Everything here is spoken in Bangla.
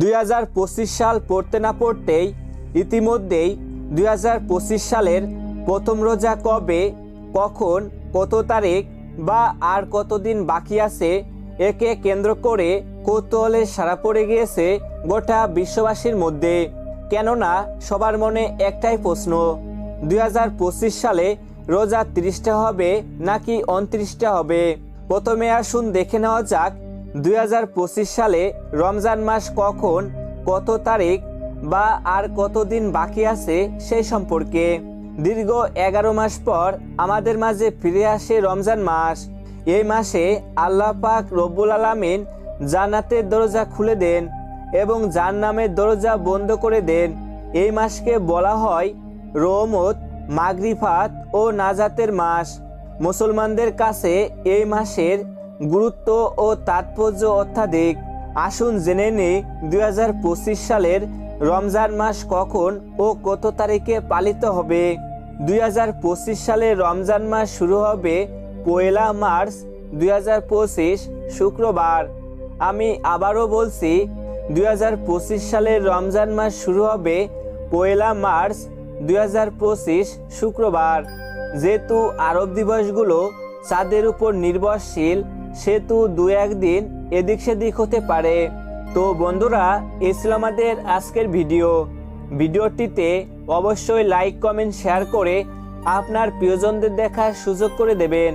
দুই হাজার পঁচিশ সাল পড়তে না পড়তেই ইতিমধ্যেই দুই হাজার পঁচিশ সালের প্রথম রোজা কবে, কখন, কত তারিখ বা আর কতদিন বাকি আছে, একে কেন্দ্র করে কৌতূহলের সারা পড়ে গিয়েছে গোটা বিশ্ববাসীর মধ্যে। কেননা সবার মনে একটাই প্রশ্ন, দুই হাজার পঁচিশ সালে রোজা তিরিশটা হবে নাকি উনত্রিশটা হবে? প্রথমে আসুন দেখে নেওয়া যাক দুই হাজার পঁচিশ সালে রমজান মাস কখন, কত তারিখ বা আর কতদিন বাকি আছে সেই সম্পর্কে। দীর্ঘ এগারো মাস পর আমাদের মাঝে ফিরে আসে রমজান মাস। এই মাসে আল্লাহ পাক রব্বুল আলামিন জান্নাতের দরজা খুলে দেন এবং জান্নামের দরজা বন্ধ করে দেন। এই মাসকে বলা হয় রহমত মাগরিফাত ও নাজাতের মাস। মুসলমানদের কাছে এই মাসের গুরুত্ব ও তাৎপর্য অত্যাধিক। আসুন জেনে নিই দুই সালের রমজান মাস কখন ও কত তারিখে পালিত হবে। দুই হাজার পঁচিশ সালের রমজান মাস শুরু হবে পয়লা মার্চ দু হাজার পঁচিশ শুক্রবার। আমি আবারও বলছি, দুই হাজার পঁচিশ সালের রমজান মাস শুরু হবে পয়লা মার্চ দুই হাজার পঁচিশ শুক্রবার। যেহেতু আরব দিবসগুলো চাঁদের উপর নির্ভরশীল সেহেতু দু একদিন এদিক সেদিক হতে পারে। তো বন্ধুরা এসল আমাদের আজকের ভিডিও। ভিডিওটিতে অবশ্যই লাইক কমেন্ট শেয়ার করে আপনার প্রিয়জনদের দেখার সুযোগ করে দেবেন।